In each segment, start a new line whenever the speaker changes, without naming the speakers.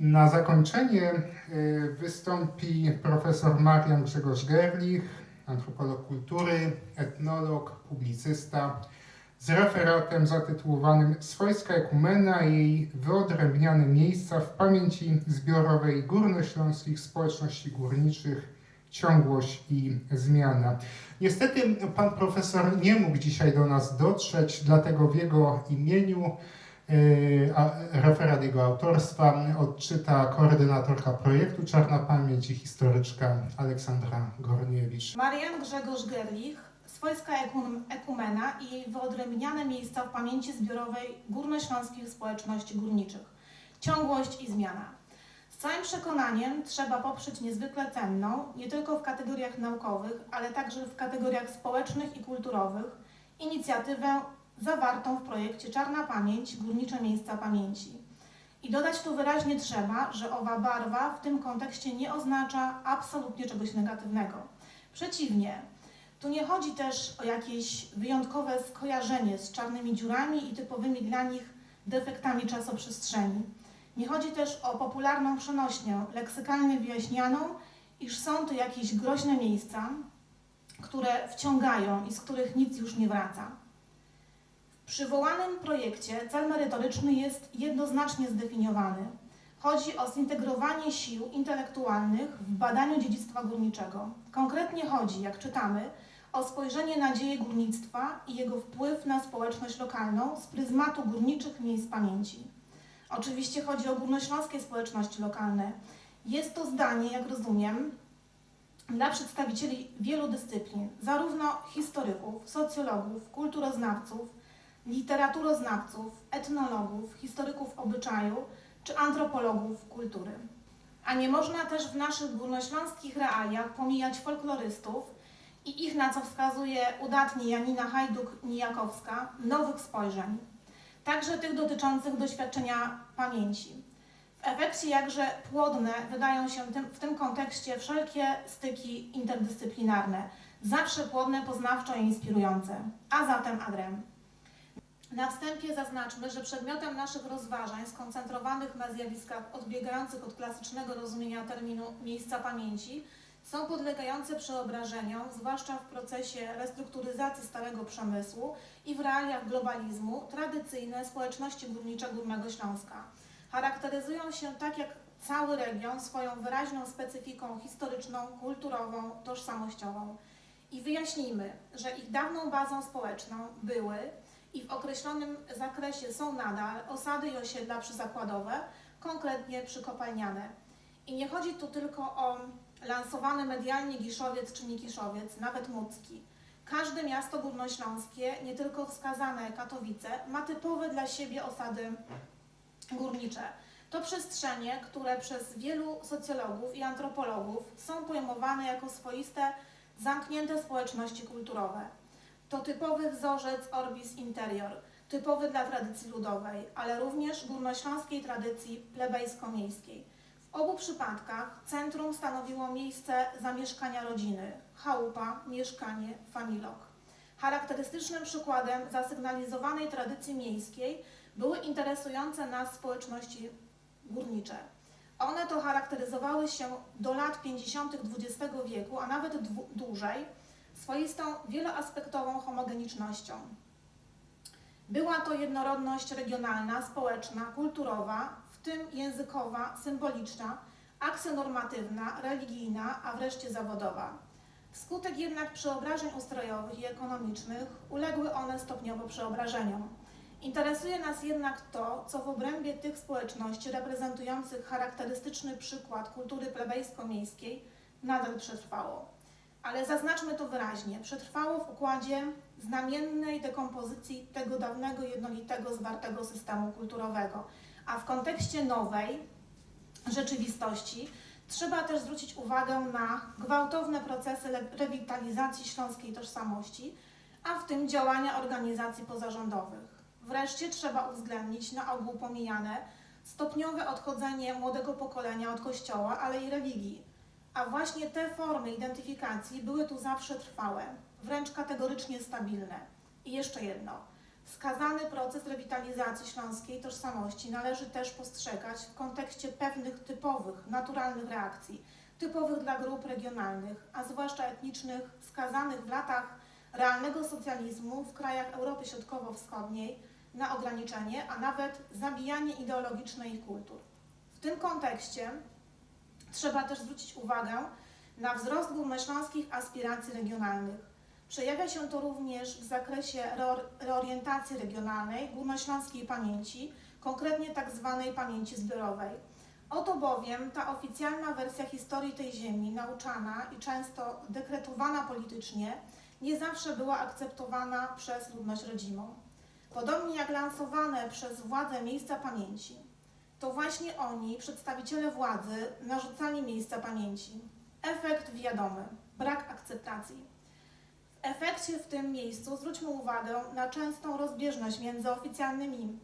na zakończenie e, wystąpi profesor Marian Grzegorz Gerlich, antropolog kultury, etnolog, publicysta, z referatem zatytułowanym Swojska ekumena i jej wyodrębniane miejsca w pamięci zbiorowej górnośląskich społeczności górniczych, ciągłość i zmiana. Niestety pan profesor nie mógł dzisiaj do nas dotrzeć, dlatego w jego imieniu referat jego autorstwa odczyta koordynatorka projektu Czarna Pamięć i historyczka Aleksandra Gorniewicz.
Marian Grzegorz Gerlich, Swojska ekum- ekumena i jej wyodrębniane miejsca w pamięci zbiorowej górnośląskich społeczności górniczych. Ciągłość i zmiana. Z całym przekonaniem trzeba poprzeć niezwykle cenną, nie tylko w kategoriach naukowych, ale także w kategoriach społecznych i kulturowych, inicjatywę zawartą w projekcie Czarna Pamięć – Górnicze Miejsca Pamięci. I dodać tu wyraźnie trzeba, że owa barwa w tym kontekście nie oznacza absolutnie czegoś negatywnego. Przeciwnie, tu nie chodzi też o jakieś wyjątkowe skojarzenie z czarnymi dziurami i typowymi dla nich defektami czasoprzestrzeni. Nie chodzi też o popularną przenośnię, leksykalnie wyjaśnianą, iż są to jakieś groźne miejsca, które wciągają i z których nic już nie wraca. Przywołanym projekcie cel merytoryczny jest jednoznacznie zdefiniowany. Chodzi o zintegrowanie sił intelektualnych w badaniu dziedzictwa górniczego. Konkretnie chodzi, jak czytamy, o spojrzenie na dzieje górnictwa i jego wpływ na społeczność lokalną z pryzmatu górniczych miejsc pamięci. Oczywiście chodzi o górnośląskie społeczności lokalne. Jest to zdanie, jak rozumiem, dla przedstawicieli wielu dyscyplin, zarówno historyków, socjologów, kulturoznawców, literaturoznawców, etnologów, historyków obyczaju czy antropologów kultury. A nie można też w naszych górnośląskich realiach pomijać folklorystów i ich, na co wskazuje udatnie Janina Hajduk-Nijakowska, nowych spojrzeń, także tych dotyczących doświadczenia pamięci. W efekcie jakże płodne wydają się tym, w tym kontekście wszelkie styki interdyscyplinarne, zawsze płodne, poznawczo i inspirujące. A zatem adrem. Na wstępie zaznaczmy, że przedmiotem naszych rozważań skoncentrowanych na zjawiskach odbiegających od klasycznego rozumienia terminu miejsca pamięci są podlegające przeobrażeniom, zwłaszcza w procesie restrukturyzacji starego przemysłu i w realiach globalizmu, tradycyjne społeczności górnicze Górnego Śląska. Charakteryzują się tak jak cały region swoją wyraźną specyfiką historyczną, kulturową, tożsamościową. I wyjaśnijmy, że ich dawną bazą społeczną były i w określonym zakresie są nadal osady i osiedla przyzakładowe, konkretnie przykopalniane. I nie chodzi tu tylko o lansowany medialnie Giszowiec czy Nikiszowiec, nawet Mucki. Każde miasto górnośląskie, nie tylko wskazane Katowice, ma typowe dla siebie osady górnicze. To przestrzenie, które przez wielu socjologów i antropologów są pojmowane jako swoiste, zamknięte społeczności kulturowe. To typowy wzorzec orbis interior, typowy dla tradycji ludowej, ale również górnośląskiej tradycji plebejsko-miejskiej. W obu przypadkach centrum stanowiło miejsce zamieszkania rodziny, chałupa, mieszkanie, familok. Charakterystycznym przykładem zasygnalizowanej tradycji miejskiej były interesujące nas społeczności górnicze. One to charakteryzowały się do lat 50. XX wieku, a nawet dłużej, swoistą wieloaspektową homogenicznością. Była to jednorodność regionalna, społeczna, kulturowa, w tym językowa, symboliczna, aksenormatywna, religijna, a wreszcie zawodowa. Wskutek jednak przeobrażeń ustrojowych i ekonomicznych uległy one stopniowo przeobrażeniom. Interesuje nas jednak to, co w obrębie tych społeczności reprezentujących charakterystyczny przykład kultury plebejsko-miejskiej nadal przetrwało. Ale zaznaczmy to wyraźnie, przetrwało w układzie znamiennej dekompozycji tego dawnego, jednolitego, zwartego systemu kulturowego. A w kontekście nowej rzeczywistości trzeba też zwrócić uwagę na gwałtowne procesy rewitalizacji śląskiej tożsamości, a w tym działania organizacji pozarządowych. Wreszcie trzeba uwzględnić na ogół pomijane stopniowe odchodzenie młodego pokolenia od kościoła, ale i religii. A właśnie te formy identyfikacji były tu zawsze trwałe, wręcz kategorycznie stabilne. I jeszcze jedno. Skazany proces rewitalizacji śląskiej tożsamości należy też postrzegać w kontekście pewnych typowych, naturalnych reakcji, typowych dla grup regionalnych, a zwłaszcza etnicznych, skazanych w latach realnego socjalizmu w krajach Europy Środkowo-Wschodniej na ograniczenie, a nawet zabijanie ideologiczne ich kultur. W tym kontekście trzeba też zwrócić uwagę na wzrost górnośląskich aspiracji regionalnych. Przejawia się to również w zakresie reor- reorientacji regionalnej górnośląskiej pamięci, konkretnie tzw. pamięci zbiorowej. Oto bowiem ta oficjalna wersja historii tej ziemi, nauczana i często dekretowana politycznie, nie zawsze była akceptowana przez ludność rodzimą. Podobnie jak lansowane przez władze miejsca pamięci, to właśnie oni, przedstawiciele władzy, narzucali miejsca pamięci. Efekt wiadomy brak akceptacji. W efekcie w tym miejscu zwróćmy uwagę na częstą rozbieżność między oficjalnymi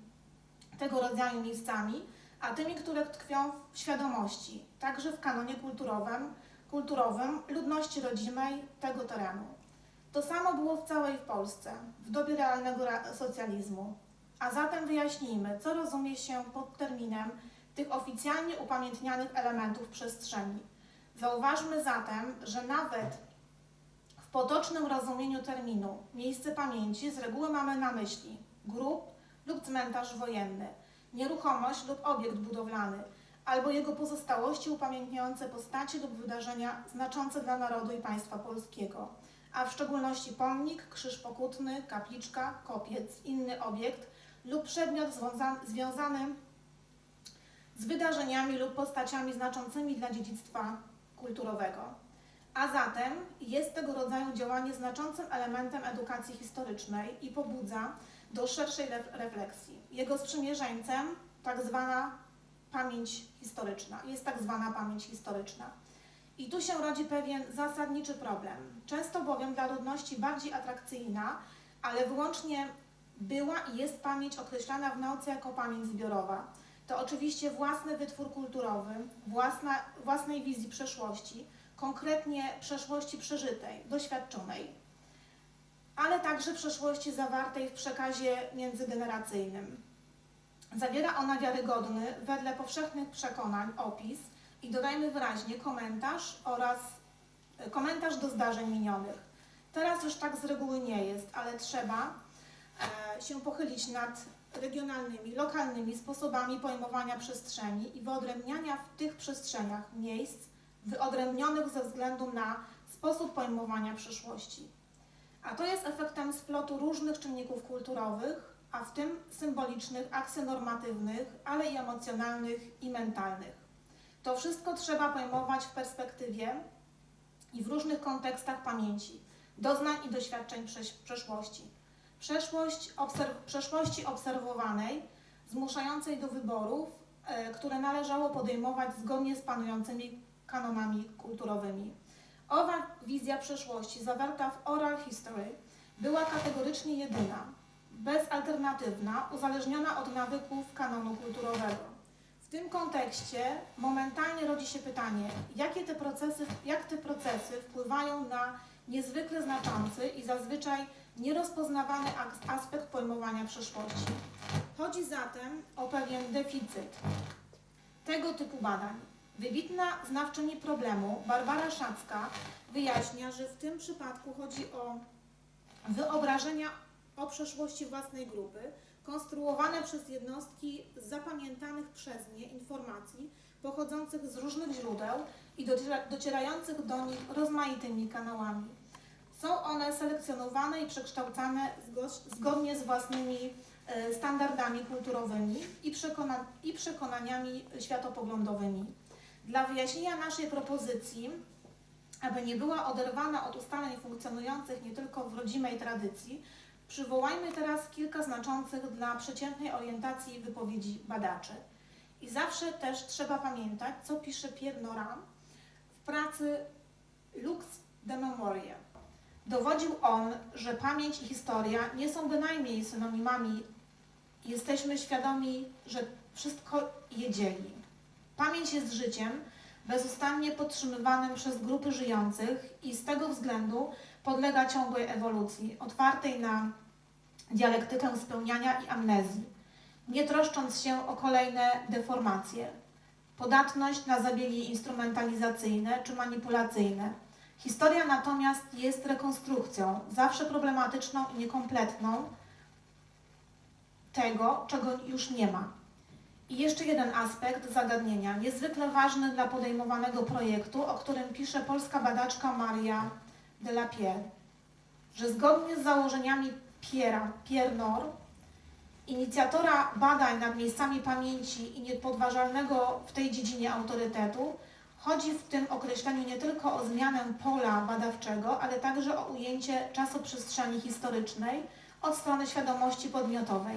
tego rodzaju miejscami, a tymi, które tkwią w świadomości, także w kanonie kulturowym, kulturowym ludności rodzimej tego terenu. To samo było w całej Polsce, w dobie realnego socjalizmu. A zatem wyjaśnijmy, co rozumie się pod terminem tych oficjalnie upamiętnianych elementów przestrzeni. Zauważmy zatem, że nawet w potocznym rozumieniu terminu miejsce pamięci z reguły mamy na myśli grób lub cmentarz wojenny, nieruchomość lub obiekt budowlany, albo jego pozostałości upamiętniające postacie lub wydarzenia znaczące dla narodu i państwa polskiego, a w szczególności pomnik, krzyż pokutny, kapliczka, kopiec, inny obiekt lub przedmiot związa- związany z wydarzeniami lub postaciami znaczącymi dla dziedzictwa kulturowego. A zatem jest tego rodzaju działanie znaczącym elementem edukacji historycznej i pobudza do szerszej ref- refleksji. Jego sprzymierzeńcem tak zwana pamięć historyczna, jest tak zwana pamięć historyczna. I tu się rodzi pewien zasadniczy problem. Często bowiem dla ludności bardziej atrakcyjna, ale wyłącznie była i jest pamięć określana w nauce jako pamięć zbiorowa. To oczywiście własny wytwór kulturowy, własna, własnej wizji przeszłości, konkretnie przeszłości przeżytej, doświadczonej, ale także przeszłości zawartej w przekazie międzygeneracyjnym. Zawiera ona wiarygodny, wedle powszechnych przekonań, opis i dodajmy wyraźnie komentarz oraz komentarz do zdarzeń minionych. Teraz już tak z reguły nie jest, ale trzeba się pochylić nad regionalnymi, lokalnymi sposobami pojmowania przestrzeni i wyodrębniania w tych przestrzeniach miejsc wyodrębnionych ze względu na sposób pojmowania przyszłości. A to jest efektem splotu różnych czynników kulturowych, a w tym symbolicznych, aksjonormatywnych, ale i emocjonalnych i mentalnych. To wszystko trzeba pojmować w perspektywie i w różnych kontekstach pamięci, doznań i doświadczeń przesz- przeszłości. Przeszłość obserw- przeszłości obserwowanej, zmuszającej do wyborów, e, które należało podejmować zgodnie z panującymi kanonami kulturowymi. Owa wizja przeszłości zawarta w Oral History była kategorycznie jedyna, bezalternatywna, uzależniona od nawyków kanonu kulturowego. W tym kontekście momentalnie rodzi się pytanie, jakie te procesy, jak te procesy wpływają na niezwykle znaczący i zazwyczaj nierozpoznawany aspekt pojmowania przeszłości. Chodzi zatem o pewien deficyt tego typu badań. Wybitna znawczyni problemu Barbara Szacka wyjaśnia, że w tym przypadku chodzi o wyobrażenia o przeszłości własnej grupy, konstruowane przez jednostki z zapamiętanych przez nie informacji pochodzących z różnych źródeł i dociera, docierających do nich rozmaitymi kanałami. Są one selekcjonowane i przekształcane zgo- zgodnie z własnymi e, standardami kulturowymi i, przekona, i przekonaniami światopoglądowymi. Dla wyjaśnienia naszej propozycji, aby nie była oderwana od ustaleń funkcjonujących nie tylko w rodzimej tradycji, przywołajmy teraz kilka znaczących dla przeciętnej orientacji wypowiedzi badaczy. I zawsze też trzeba pamiętać, co pisze Pierre w pracy Lux de Memoria. Dowodził on, że pamięć i historia nie są bynajmniej synonimami. Jesteśmy świadomi, że wszystko je dzieli. Pamięć jest życiem, bezustannie podtrzymywanym przez grupy żyjących i z tego względu podlega ciągłej ewolucji, otwartej na dialektykę spełniania i amnezji, nie troszcząc się o kolejne deformacje, podatność na zabiegi instrumentalizacyjne czy manipulacyjne. Historia natomiast jest rekonstrukcją, zawsze problematyczną i niekompletną tego, czego już nie ma. I jeszcze jeden aspekt zagadnienia, niezwykle ważny dla podejmowanego projektu, o którym pisze polska badaczka Maria de la Pierre, że zgodnie z założeniami Pierre, Pierre Nor, inicjatora badań nad miejscami pamięci i niepodważalnego w tej dziedzinie autorytetu, chodzi w tym określeniu nie tylko o zmianę pola badawczego, ale także o ujęcie czasoprzestrzeni historycznej od strony świadomości podmiotowej.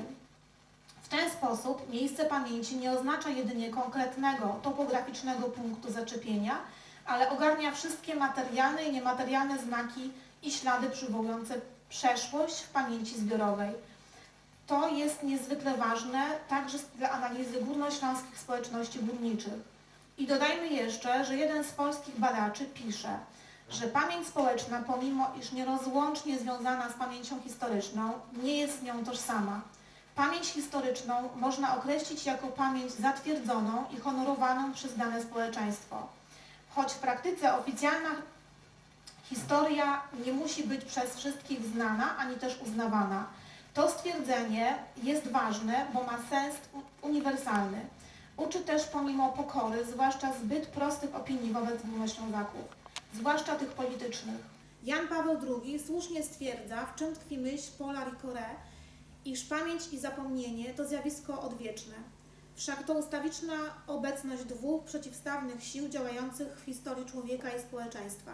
W ten sposób miejsce pamięci nie oznacza jedynie konkretnego topograficznego punktu zaczepienia, ale ogarnia wszystkie materialne i niematerialne znaki i ślady przywołujące przeszłość w pamięci zbiorowej. To jest niezwykle ważne także dla analizy górnośląskich społeczności górniczych. I dodajmy jeszcze, że jeden z polskich badaczy pisze, że pamięć społeczna, pomimo iż nierozłącznie związana z pamięcią historyczną, nie jest z nią tożsama. Pamięć historyczną można określić jako pamięć zatwierdzoną i honorowaną przez dane społeczeństwo. Choć w praktyce oficjalna historia nie musi być przez wszystkich znana ani też uznawana. To stwierdzenie jest ważne, bo ma sens uniwersalny. Uczy też pomimo pokory, zwłaszcza zbyt prostych opinii wobec Górnoślązaków, zwłaszcza tych politycznych. Jan Paweł II słusznie stwierdza, w czym tkwi myśl Paula Ricoret, iż pamięć i zapomnienie to zjawisko odwieczne. Wszak to ustawiczna obecność dwóch przeciwstawnych sił działających w historii człowieka i społeczeństwa.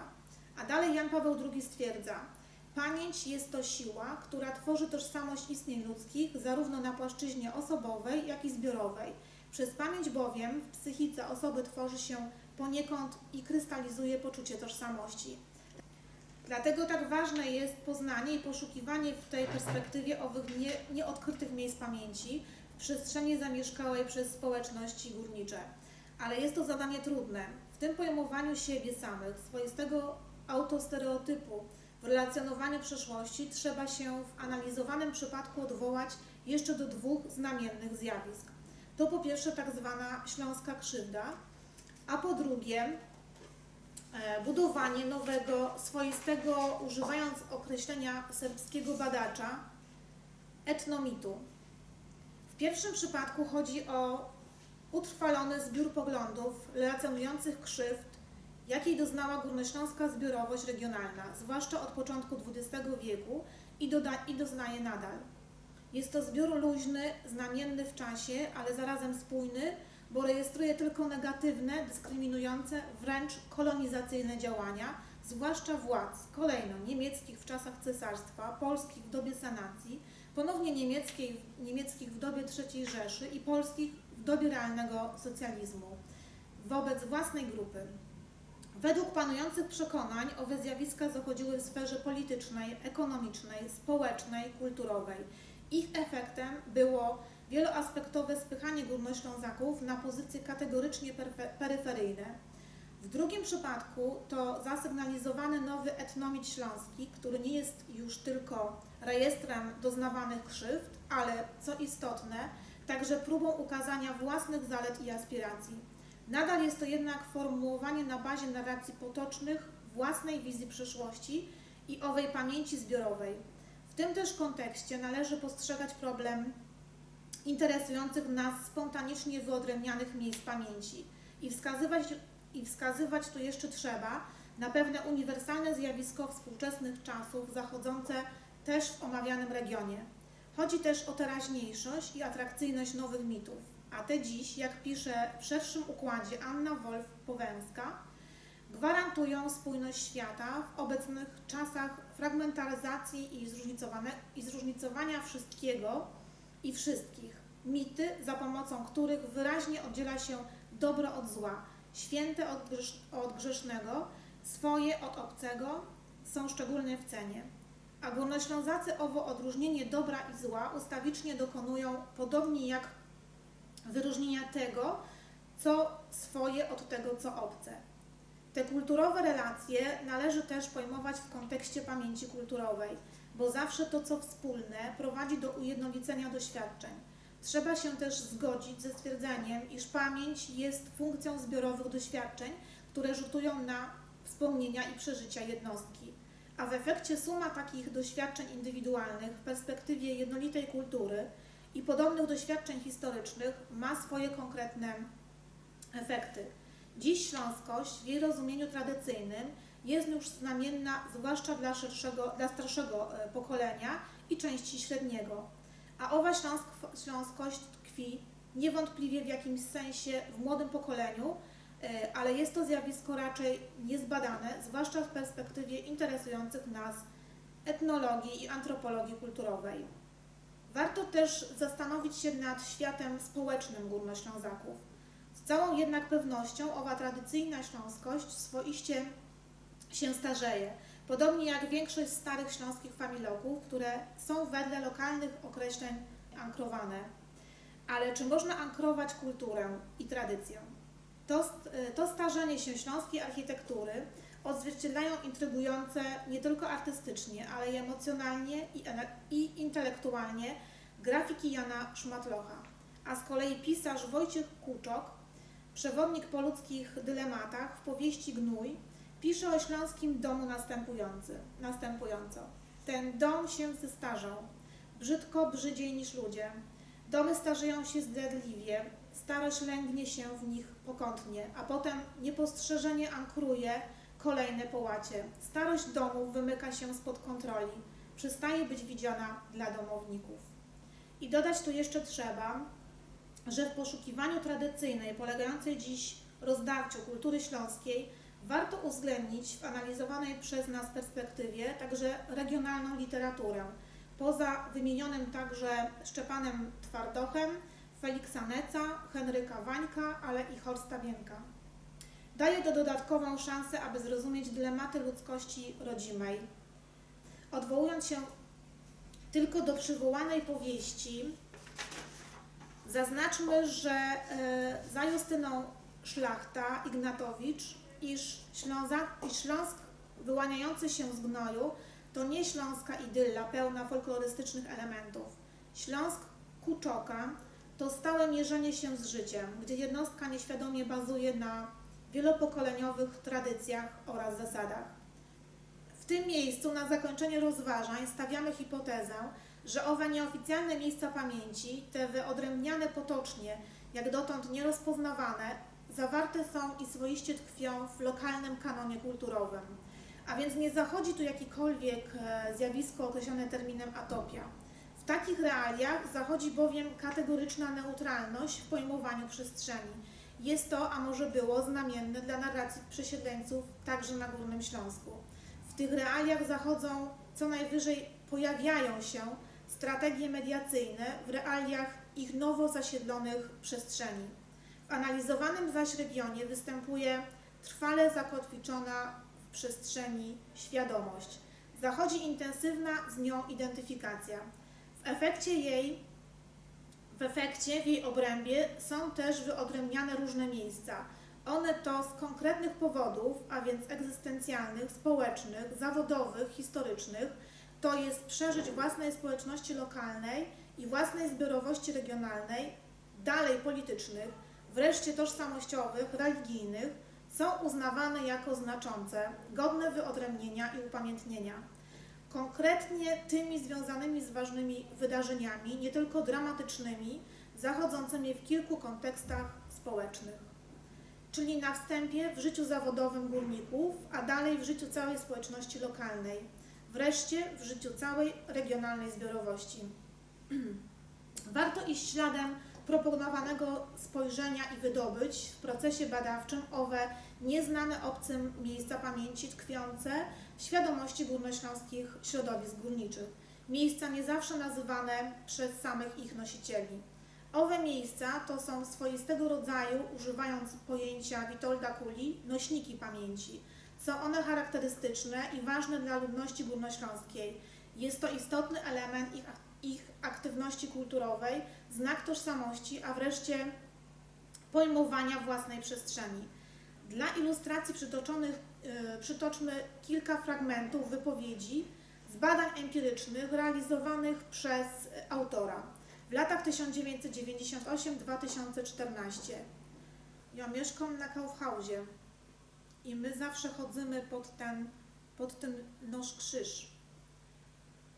A dalej Jan Paweł II stwierdza, pamięć jest to siła, która tworzy tożsamość istnień ludzkich zarówno na płaszczyźnie osobowej, jak i zbiorowej. Przez pamięć bowiem w psychice osoby tworzy się poniekąd i krystalizuje poczucie tożsamości. Dlatego tak ważne jest poznanie i poszukiwanie w tej perspektywie owych nie, nieodkrytych miejsc pamięci w przestrzeni zamieszkałej przez społeczności górnicze. Ale jest to zadanie trudne. W tym pojmowaniu siebie samych, swoistego autostereotypu, w relacjonowaniu przeszłości trzeba się w analizowanym przypadku odwołać jeszcze do dwóch znamiennych zjawisk. To po pierwsze tak zwana śląska krzywda, a po drugie e, budowanie nowego, swoistego, używając określenia serbskiego badacza, etnomitu. W pierwszym przypadku chodzi o utrwalony zbiór poglądów relacjonujących krzywd, jakiej doznała górnośląska zbiorowość regionalna, zwłaszcza od początku XX wieku i, doda- i doznaje nadal. Jest to zbiór luźny, znamienny w czasie, ale zarazem spójny, bo rejestruje tylko negatywne, dyskryminujące, wręcz kolonizacyjne działania, zwłaszcza władz, kolejno niemieckich w czasach cesarstwa, polskich w dobie sanacji, ponownie niemieckich w dobie III Rzeszy i polskich w dobie realnego socjalizmu, wobec własnej grupy. Według panujących przekonań owe zjawiska zachodziły w sferze politycznej, ekonomicznej, społecznej, kulturowej. Ich efektem było wieloaspektowe spychanie górnoślązaków na pozycje kategorycznie peryferyjne. W drugim przypadku to zasygnalizowany nowy etnomit śląski, który nie jest już tylko rejestrem doznawanych krzywd, ale co istotne, także próbą ukazania własnych zalet i aspiracji. Nadal jest to jednak formułowanie na bazie narracji potocznych, własnej wizji przyszłości i owej pamięci zbiorowej. Tym też kontekście należy postrzegać problem interesujących nas spontanicznie wyodrębnianych miejsc pamięci i wskazywać, i wskazywać tu jeszcze trzeba na pewne uniwersalne zjawisko współczesnych czasów zachodzące też w omawianym regionie. Chodzi też o teraźniejszość i atrakcyjność nowych mitów, a te dziś, jak pisze w szerszym układzie Anna Wolf-Powęska, gwarantują spójność świata w obecnych czasach fragmentaryzacji i, zróżnicowane, i zróżnicowania wszystkiego i wszystkich. Mity, za pomocą których wyraźnie oddziela się dobro od zła, święte od, grzesz, od grzesznego, swoje od obcego, są szczególnie w cenie. A górnoślązacy owo odróżnienie dobra i zła ustawicznie dokonują, podobnie jak wyróżnienia tego, co swoje od tego, co obce. Te kulturowe relacje należy też pojmować w kontekście pamięci kulturowej. bo zawsze to, co wspólne, prowadzi do ujednolicenia doświadczeń. Trzeba się też zgodzić ze stwierdzeniem, iż pamięć jest funkcją zbiorowych doświadczeń, które rzutują na wspomnienia i przeżycia jednostki. A w efekcie suma takich doświadczeń indywidualnych w perspektywie jednolitej kultury i podobnych doświadczeń historycznych ma swoje konkretne efekty. Dziś śląskość w jej rozumieniu tradycyjnym jest już znamienna zwłaszcza dla, szerszego, dla starszego e, pokolenia i części średniego. A owa śląsk, śląskość tkwi niewątpliwie w jakimś sensie w młodym pokoleniu, e, ale jest to zjawisko raczej niezbadane, zwłaszcza w perspektywie interesujących nas etnologii i antropologii kulturowej. Warto też zastanowić się nad światem społecznym Górnoślązaków. Całą jednak pewnością owa tradycyjna śląskość swoiście się starzeje, podobnie jak większość starych śląskich familoków, które są wedle lokalnych określeń ankrowane. Ale czy można ankrować kulturę i tradycję? To, to starzenie się śląskiej architektury odzwierciedlają intrygujące nie tylko artystycznie, ale i emocjonalnie i, i intelektualnie grafiki Jana Szmatlocha. A z kolei pisarz Wojciech Kuczok, przewodnik po ludzkich dylematach w powieści Gnój, pisze o śląskim domu następujący, następująco. Ten dom się zestarzał, brzydko brzydziej niż ludzie. Domy starzeją się zdradliwie, starość lęgnie się w nich pokątnie, a potem niepostrzeżenie ankruje kolejne połacie. Starość domów wymyka się spod kontroli, przestaje być widziana dla domowników. I dodać tu jeszcze trzeba, że w poszukiwaniu tradycyjnej, polegającej dziś rozdawczo kultury śląskiej, warto uwzględnić w analizowanej przez nas perspektywie także regionalną literaturę. Poza wymienionym także Szczepanem Twardochem, Feliksa Neca, Henryka Wańka, ale i Horsta Wienka. Daje to dodatkową szansę, aby zrozumieć dylematy ludzkości rodzimej. Odwołując się tylko do przywołanej powieści, zaznaczmy, że e, za Justyną Szlachta Ignatowicz, iż, Śląza, iż Śląsk wyłaniający się z gnoju to nie śląska idylla pełna folklorystycznych elementów. Śląsk Kuczoka to stałe mierzenie się z życiem, gdzie jednostka nieświadomie bazuje na wielopokoleniowych tradycjach oraz zasadach. W tym miejscu na zakończenie rozważań stawiamy hipotezę, że owe nieoficjalne miejsca pamięci, te wyodrębniane potocznie, jak dotąd nierozpoznawane, zawarte są i swoiście tkwią w lokalnym kanonie kulturowym. A więc nie zachodzi tu jakikolwiek e, zjawisko określone terminem atopia. W takich realiach zachodzi bowiem kategoryczna neutralność w pojmowaniu przestrzeni. Jest to, a może było, znamienne dla narracji przesiedleńców także na Górnym Śląsku. W tych realiach zachodzą, co najwyżej pojawiają się strategie mediacyjne w realiach ich nowo zasiedlonych przestrzeni. W analizowanym zaś regionie występuje trwale zakotwiczona w przestrzeni świadomość. Zachodzi intensywna z nią identyfikacja. W efekcie jej, w efekcie, w jej obrębie są też wyodrębniane różne miejsca. One to z konkretnych powodów, a więc egzystencjalnych, społecznych, zawodowych, historycznych, to jest przeżyć własnej społeczności lokalnej i własnej zbiorowości regionalnej, dalej politycznych, wreszcie tożsamościowych, religijnych, są uznawane jako znaczące, godne wyodrębnienia i upamiętnienia. Konkretnie tymi związanymi z ważnymi wydarzeniami, nie tylko dramatycznymi, zachodzącymi w kilku kontekstach społecznych. Czyli na wstępie w życiu zawodowym górników, a dalej w życiu całej społeczności lokalnej wreszcie w życiu całej regionalnej zbiorowości. Warto iść śladem proponowanego spojrzenia i wydobyć w procesie badawczym owe nieznane obcym miejsca pamięci tkwiące w świadomości górnośląskich środowisk górniczych. Miejsca nie zawsze nazywane przez samych ich nosicieli. Owe miejsca to są swoistego rodzaju, używając pojęcia Witolda Kuli, nośniki pamięci. Są one charakterystyczne i ważne dla ludności górnośląskiej. Jest to istotny element ich, ich aktywności kulturowej, znak tożsamości, a wreszcie pojmowania własnej przestrzeni. Dla ilustracji przytoczonych, y, przytoczmy kilka fragmentów wypowiedzi z badań empirycznych realizowanych przez e, autora w latach 1998-2014. Ja mieszkam na Kaufhausie i my zawsze chodzimy pod ten, pod ten nóż krzyż.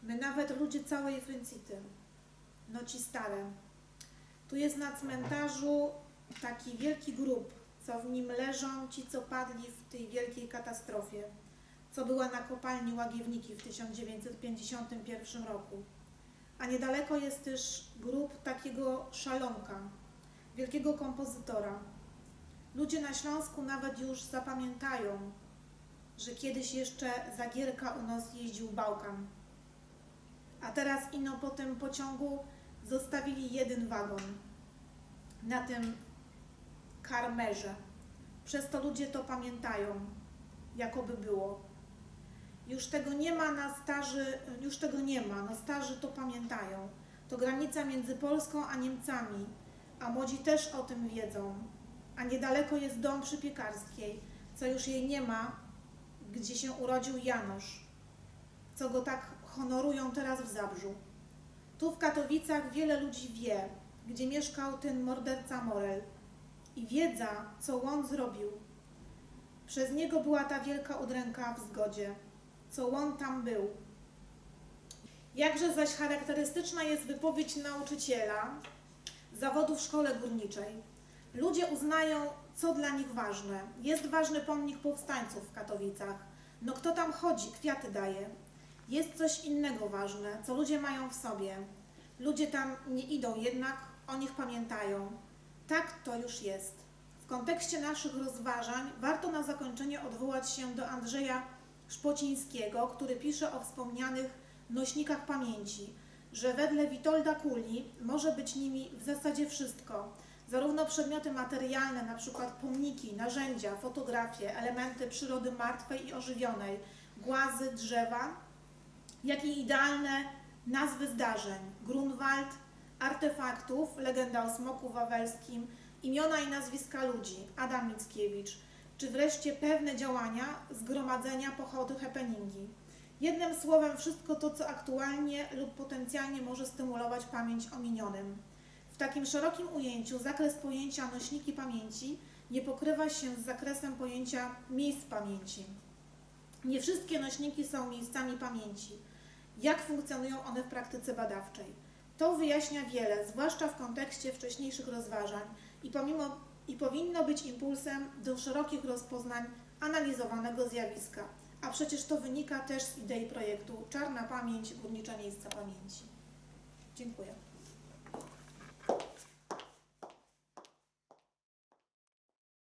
My nawet ludzie całej Fryncity, no ci stare. Tu jest na cmentarzu taki wielki grób, co w nim leżą ci, co padli w tej wielkiej katastrofie, co była na kopalni Łagiewniki w 1951 roku. A niedaleko jest też grób takiego szalonka, wielkiego kompozytora. Ludzie na Śląsku nawet już zapamiętają, że kiedyś jeszcze za Gierka u nas jeździł Bałkan. A teraz ino po tym pociągu zostawili jeden wagon na tym karmerze. Przez to ludzie to pamiętają, jakoby było. Już tego nie ma na starzy, już tego nie ma, no starzy to pamiętają. To granica między Polską a Niemcami, a młodzi też o tym wiedzą. A niedaleko jest dom przy Piekarskiej, co już jej nie ma, gdzie się urodził Janusz, co go tak honorują teraz w Zabrzu. Tu w Katowicach wiele ludzi wie, gdzie mieszkał ten morderca Morel i wiedza, co on zrobił. Przez niego była ta wielka udręka w zgodzie, co on tam był. Jakże zaś charakterystyczna jest wypowiedź nauczyciela zawodu w szkole górniczej. Ludzie uznają, co dla nich ważne. Jest ważny pomnik powstańców w Katowicach. No kto tam chodzi, kwiaty daje. Jest coś innego ważne, co ludzie mają w sobie. Ludzie tam nie idą, jednak o nich pamiętają. Tak to już jest. W kontekście naszych rozważań warto na zakończenie odwołać się do Andrzeja Szpocińskiego, który pisze o wspomnianych nośnikach pamięci, że wedle Witolda Kuli może być nimi w zasadzie wszystko, zarówno przedmioty materialne, np. pomniki, narzędzia, fotografie, elementy przyrody martwej i ożywionej, głazy, drzewa, jak i idealne nazwy zdarzeń, Grunwald, artefaktów, legenda o smoku wawelskim, imiona i nazwiska ludzi, Adam Mickiewicz, czy wreszcie pewne działania, zgromadzenia, pochody, happeningi. Jednym słowem wszystko to, co aktualnie lub potencjalnie może stymulować pamięć o minionym. Takim szerokim ujęciu zakres pojęcia nośniki pamięci nie pokrywa się z zakresem pojęcia miejsc pamięci. Nie wszystkie nośniki są miejscami pamięci. Jak funkcjonują one w praktyce badawczej? To wyjaśnia wiele, zwłaszcza w kontekście wcześniejszych rozważań i, pomimo, i powinno być impulsem do szerokich rozpoznań analizowanego zjawiska. A przecież to wynika też z idei projektu Czarna Pamięć, Górnicze Miejsca Pamięci. Dziękuję.